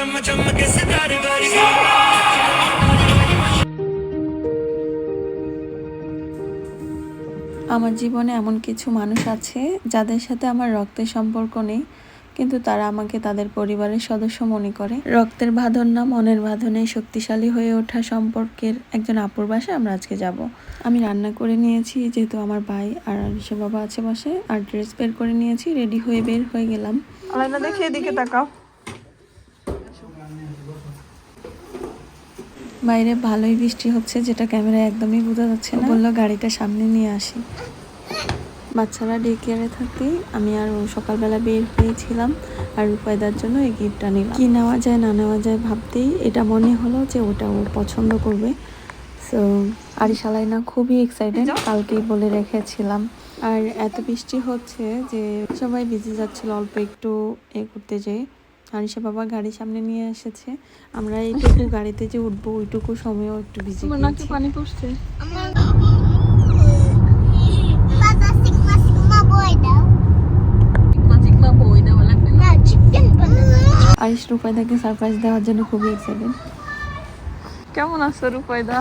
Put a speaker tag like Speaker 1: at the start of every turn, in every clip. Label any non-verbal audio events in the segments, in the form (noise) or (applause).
Speaker 1: चम चम के सितारे बारी
Speaker 2: আমার জীবনে এমন কিছু মানুষ আছে যাদের সাথে আমার রক্তের সম্পর্ক নেই কিন্তু তারা আমাকে তাদের পরিবারের সদস্য মনে করে রক্তের বাঁধন না মনের বাঁধনে শক্তিশালী হয়ে ওঠা সম্পর্কের একজন আপুর বাসায় আমরা আজকে যাব আমি রান্না করে নিয়েছি যেহেতু আমার ভাই আর আরিসা বাবা আছে বাসায় আর ড্রেস বের করে নিয়েছি রেডি হয়ে বের হয়ে গেলাম
Speaker 3: আলাইনা দেখে এদিকে তাকাও
Speaker 2: বাইরে ভালোই বৃষ্টি হচ্ছে যেটা ক্যামেরায় একদমই বোঝা যাচ্ছে না। বলল গাড়িটা সামনে নিয়ে আসি। বাচ্চারা ডে কেয়ারে থাকতেই আমি আর সকালবেলা বের হয়েছিলাম আর রূপায়দার জন্য এই গিফটটা নিলাম। কি নেওয়া যায় না নেওয়া যায় ভাবতেই এটা মনে হলো যে ওটা ও পছন্দ করবে। সো আরিশালাই না খুবই এক্সাইটেড কালকেই বলে রেখেছিলাম। আর এত বৃষ্টি হচ্ছে যে সবাই ভিজে যাচ্ছিল অল্প একটু এ করতে যেয়ে। আরিশা বাবা গাড়ি সামনে নিয়ে এসেছে। আমরা এইটুকু গাড়িতে যে উঠবো ওইটুকু সময়ও একটু ভিজে
Speaker 3: তোমার নাকি। পানি পড়ছে.
Speaker 2: আরিশ রূপায়দাকে সারপ্রাইজ দেওয়ার জন্য খুবই এক্সাইটেড
Speaker 3: কেমন আছো রূপাইদা?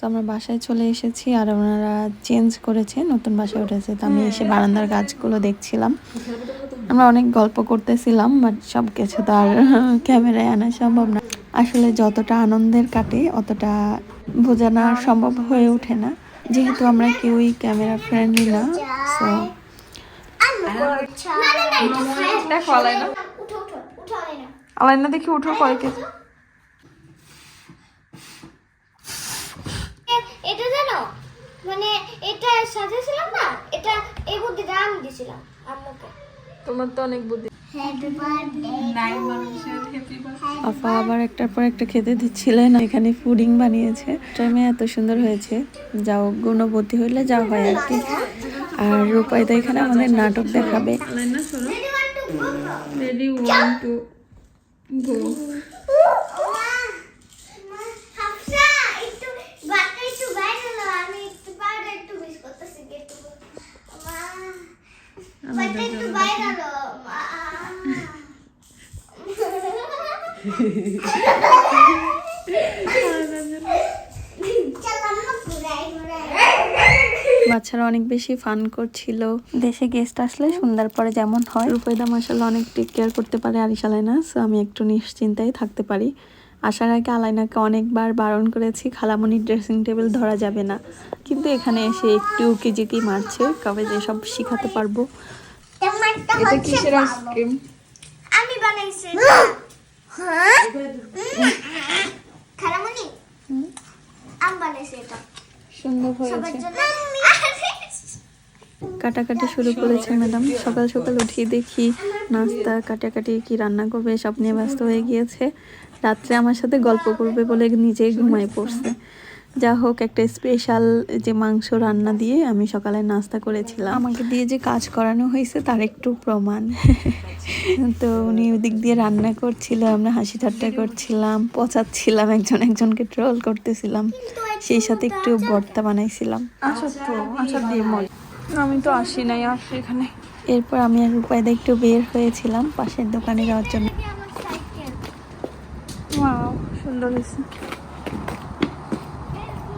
Speaker 2: সো আমরা বাসায় চলে এসেছি আর ওনারা চেঞ্জ করেছে নতুন বাসায় উঠেছে। তো আমি এসে বারান্দার গাছগুলো দেখছিলাম। আমরা অনেক গল্প করতেছিলাম বাট সব কিছু তো আর ক্যামেরায় আনা সম্ভব না। আসলে যতটা আনন্দের কাটে অতটা বোঝানো সম্ভব হয়ে ওঠে না। যেহেতু আমরা কেউই ক্যামেরা ফ্রেন্ডলি না সো
Speaker 3: দেখো আলাইনা।
Speaker 4: আলাইনা।
Speaker 3: দেখি উঠো কয় কেজি
Speaker 4: এ- এটা জানো? মানে এটা সাথে ছিলাম না এটা এই বুদ্ধিটা আমি দিছিলাম আম্মুকে।
Speaker 3: তোমার তো অনেক বুদ্ধি।
Speaker 4: হ্যাপি বার্থডে
Speaker 2: আফা আবার একটার পর একটা খেতে দিচ্ছিলেন এখানে ফুডিং বানিয়েছে। টাইমে এত সুন্দর হয়েছে যাও গুণবতী হইলে যা হয় আর কি। আর রূপাইদা এখানে আমাদের নাটক দেখাবে।
Speaker 3: Ready one two go
Speaker 4: Hafsa একটু বাটা একটু বাইরে নাও আমি একটু পাউডার একটু মিস করতেছি একটু মা বাটা একটু বাইরে নাও মা চলো না ঘুরাই ঘুরাই
Speaker 2: বাচ্চারা অনেক বেশি ফান করছিল। দেশে গেস্ট আসলে সন্ধ্যার পরে যেমন হয়। রূপাইদা মাসাল্লাহ অনেক টেক কেয়ার করতে পারে আরিস আলাইনা সো আমি একটু নিশ্চিন্তায় থাকতে পারি। আসার আগে আলাইনাকে অনেকবার বারণ করেছি খালামনির ড্রেসিং টেবিল ধরা যাবে না। কিন্তু এখানে এসে একটু উকিঝুঁকি মারছে, কবে যে সব শিখাতে পারব।
Speaker 3: এটা কিসের আইসক্রিম?
Speaker 4: আমি বানাইছি হ্যাঁ? খালামণি আমি বানাইছি এটা।
Speaker 2: সুন্দর হয়েছে কাটাকাটি শুরু করেছে ম্যাডাম। সকাল সকাল উঠিয়ে দেখি নাস্তা কাটাকাটি কি রান্না করবে সব নিয়ে ব্যস্ত হয়ে গিয়েছে। রাত্রে আমার সাথে গল্প করবে বলে নিজেই ঘুমায় পড়ছে। যা হোক একটা স্পেশাল যে মাংস রান্না দিয়ে আমি সকালে নাস্তা করেছিলাম। আমাকে দিয়ে যে কাজ করানো হয়েছে তার একটু প্রমাণ। (laughs) তো উনি ওদিক দিয়ে রান্না করছিল আমরা হাসি ঠাট্টা করছিলাম পচাচ্ছিলাম একজন একজনকে ট্রোল করতেছিলাম। সেই সাথে একটু ভর্তা বানাইছিলাম।
Speaker 3: আচ্ছা তো আচ্ছা দিয়ে আমি তো আসি নাই আর এখানে।
Speaker 2: এরপর আমি আর রূপায়দা একটু বের হয়েছিলাম পাশের দোকানে যাওয়ার জন্য।
Speaker 3: ওয়াও সুন্দর হয়েছে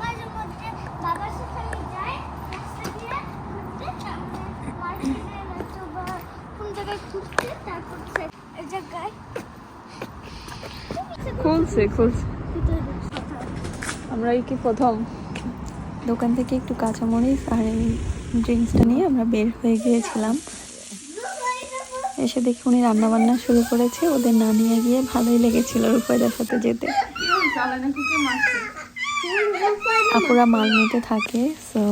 Speaker 4: মাঝে মধ্যে বাবার সাথে আমি যাই রাস্তা দিয়ে ঘুরতে মার্কেটে নয়তো বা কোন জায়গায় ঘুরতে তারপর সে এই জায়গায়
Speaker 3: খুলছে খুলছে। আমরা কি প্রথম?
Speaker 2: দোকান থেকে একটু কাঁচামরিচ আর এই ড্রিঙ্কসটা নিয়ে আমরা বের হয়ে গিয়েছিলাম। এসে দেখি উনি রান্না বান্না শুরু করেছে ওদের না নিয়ে গিয়ে ভালোই লেগেছিল রূপায়দার সাথে যেতে। আপুরা মাল নিতে থাকে সো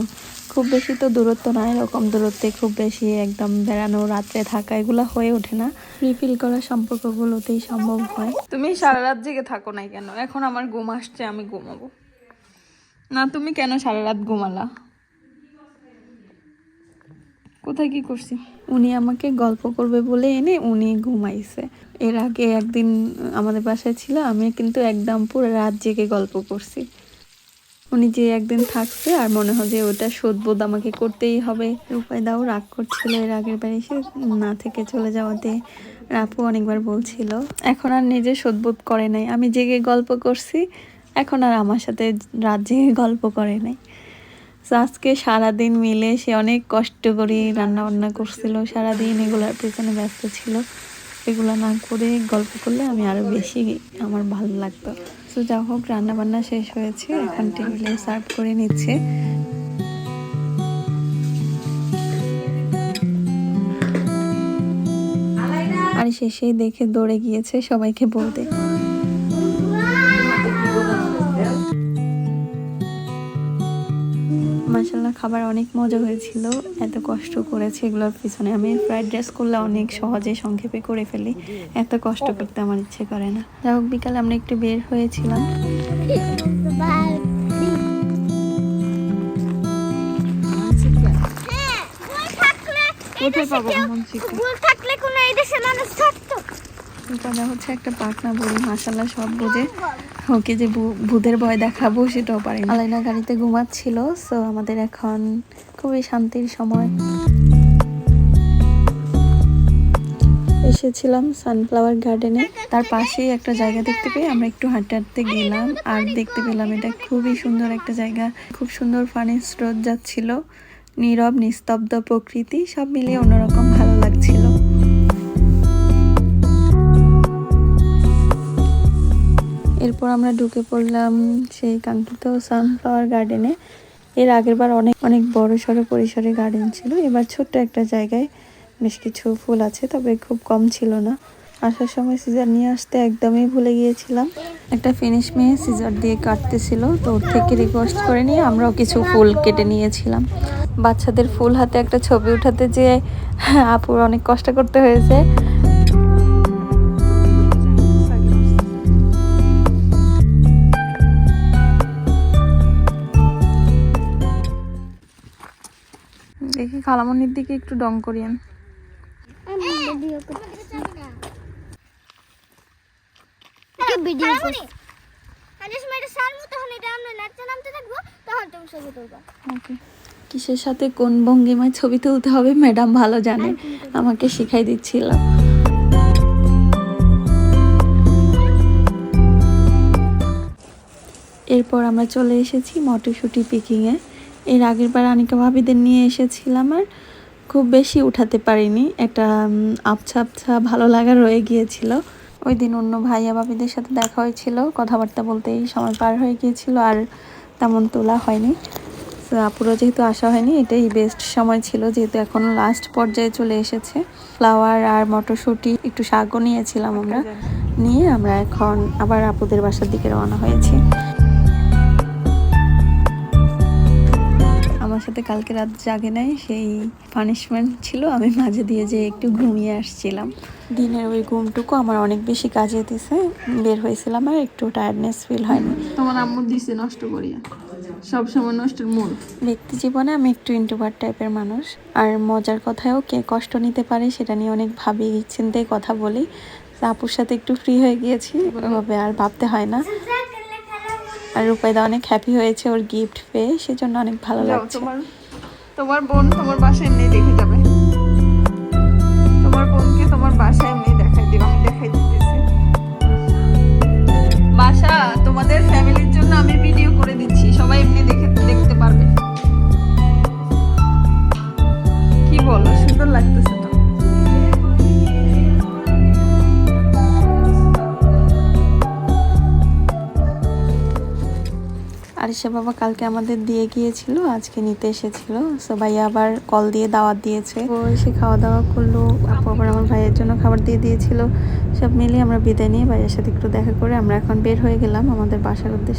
Speaker 2: খুব বেশি তো দূরত্ব না এরকম দূরত্বে খুব বেশি একদম বেড়ানো রাত্রে থাকা এগুলো হয়ে ওঠে না। রিফিল করা সম্পর্কগুলোতেই সম্ভব হয়।
Speaker 3: তুমি সারা রাত জেগে থাকো না কেন? এখন আমার ঘুম আসছে আমি ঘুমাবো। না তুমি কেন সারা রাত ঘুমালা? কোথায় কি করছি?
Speaker 2: উনি আমাকে গল্প করবে বলে এনে উনি ঘুমাইছে। এর আগে একদিন আমাদের বাসায় ছিল আমি কিন্তু একদম পুরো রাত জেগে গল্প করছি। উনি যে একদিন থাকছে আর মনে হয় যে ওটা শোধবোধ আমাকে করতেই হবে। উপায় দাও রাগ করছিল এর আগের বার এসে না থেকে চলে যাওয়াতে। আর আপু অনেকবার বলছিল, এখন আর নিজে শোধবোধ করে নাই। আমি জেগে গল্প করছি, এখন আর আমার সাথে রাত জেগে গল্প করে নাই। আজকে সারাদিন মিলে সে অনেক কষ্ট করে রান্না বান্না করছিল। সারাদিন এগুলার পেছনে ব্যস্ত ছিল। এগুলো না করে গল্প করলে আমি আরও বেশি আমার ভালো লাগতো। তো যা হোক, রান্নাবান্না শেষ হয়েছে। এখন টেবিলে সার্ভ করে নিচ্ছে। আর শেষেই দেখে দৌড়ে গিয়েছে সবাইকে বলতে। খাবার অনেক মজা হয়েছিল এত কষ্ট করেছে এগুলোর পিছনে। আমি ফ্রাইড রাইস করলে অনেক সহজে সংক্ষেপে করে ফেলি এত কষ্ট করতে আমার ইচ্ছে করে না। যাই হোক বিকালে আমরা একটু বের হয়েছিলাম।
Speaker 4: হ্যাঁ, ভুল থাকলে এই
Speaker 3: কোথায় পাবো এমন
Speaker 4: থাকলে কোনো এই দেশে মানুষ থাকতো।
Speaker 2: কথা হচ্ছে একটা পাকনা বলি মাসাল্লাহ সব বুঝে। ওকে যে ভূতের ভয় দেখাবো সেটাও পারি। আলাইনা গাড়িতে ঘুমাচ্ছিল সো আমাদের এখন খুবই শান্তির সময়। এসেছিলাম সানফ্লাওয়ার গার্ডেনে তার পাশেই একটা জায়গা দেখতে পেয়ে আমরা একটু হাঁটতে হাঁটতে গেলাম আর দেখতে পেলাম এটা খুবই সুন্দর একটা জায়গা। খুব সুন্দর পানির স্রোত যাচ্ছিল নীরব নিস্তব্ধ প্রকৃতি সব মিলিয়ে অন্যরকম ভালো লাগছিল। এরপর আমরা ঢুকে পড়লাম সেই কাঙ্ক্ষিত সানফ্লাওয়ার গার্ডেনে এর আগের বার অনেক অনেক বড় সড়ো পরিসরে গার্ডেন ছিল। এবার ছোট্ট একটা জায়গায় বেশ কিছু ফুল আছে, তবে খুব কম ছিল না। আসার সময় সিজার নিয়ে আসতে একদমই ভুলে গিয়েছিলাম। একটা ফিনিশ মেয়ে সিজার দিয়ে কাটতেছিল, তো ওর থেকে রিকোয়েস্ট করে নিয়ে আমরাও কিছু ফুল কেটে নিয়েছিলাম। বাচ্চাদের ফুল হাতে একটা ছবি উঠাতে যে আপুর অনেক কষ্ট করতে হয়েছে।
Speaker 3: দেখি খালামনির দিকে একটু ডং করিয়েন।
Speaker 2: কিসের সাথে কোন ভঙ্গিমায় ছবি তুলতে হবে ম্যাডাম ভালো জানে আমাকে শিখাই দিচ্ছিল। এরপর আমরা চলে এসেছি মটরশুঁটি পিকিংয়ে এর আগের বার আনিকা ভাবিদের নিয়ে এসেছিলাম আর খুব বেশি উঠাতে পারিনি। একটা আবছা আবছা ভালো লাগা রয়ে গিয়েছিল। ওই দিন অন্য ভাইয়া ভাবিদের সাথে দেখা হয়েছিল কথাবার্তা বলতেই সময় পার হয়ে গিয়েছিল আর তেমন তোলা হয়নি। তো আপুরও যেহেতু আসা হয়নি এটাই বেস্ট সময় ছিল যেহেতু এখন লাস্ট পর্যায়ে চলে এসেছে। ফ্লাওয়ার আর মটরশুঁটি একটু শাকও নিয়েছিলাম আমরা। নিয়ে আমরা এখন আবার আপুদের বাসার দিকে রওনা হয়েছি। আমার সাথে কালকে রাত জাগে নাই সেই পানিশমেন্ট ছিল। আমি মাঝে দিয়ে যে একটু ঘুমিয়ে আসছিলাম। দিনের ওই ঘুমটুকু আমার অনেক বেশি কাজে দিছে। বের হয়েছিলাম আর একটু টায়ার্ডনেস ফিল হয়নি।
Speaker 3: তোমার আম্মু দিছে নষ্ট করিয়া। সব সময় নষ্টের মূল।
Speaker 2: ব্যক্তি জীবনে আমি একটু ইন্ট্রোভার্ট টাইপের মানুষ। আর মজার কথায়ও কে কষ্ট নিতে পারে সেটা নিয়ে অনেক ভাবি চিন্তায় কথা বলি। আপুর সাথে একটু ফ্রি হয়ে গিয়েছি ওভাবে আর ভাবতে হয় না। আর রূপাইদা অনেক হ্যাপি হয়েছে ওর গিফট পেয়ে সেজন্য অনেক ভালো লাগছে।
Speaker 3: তোমার তোমার বোন তোমার বাসায় এমনি দেখে
Speaker 2: আরিশা বাবা কালকে আমাদের দিয়ে গিয়েছিল, আজকে নিতে এসেছিল। সো ভাইয়া আবার কল দিয়ে দাওয়াত দিয়েছে। ও এসে খাওয়া দাওয়া করল, আপু আবার আমার ভাইয়ের জন্য খাবার দিয়ে দিয়েছিল। সব মিলিয়ে আমরা বিদায় নিয়ে ভাইয়ের সাথে একটু দেখা করে আমরা এখন বের হয়ে গেলাম আমাদের বাসার উদ্দেশ্যে।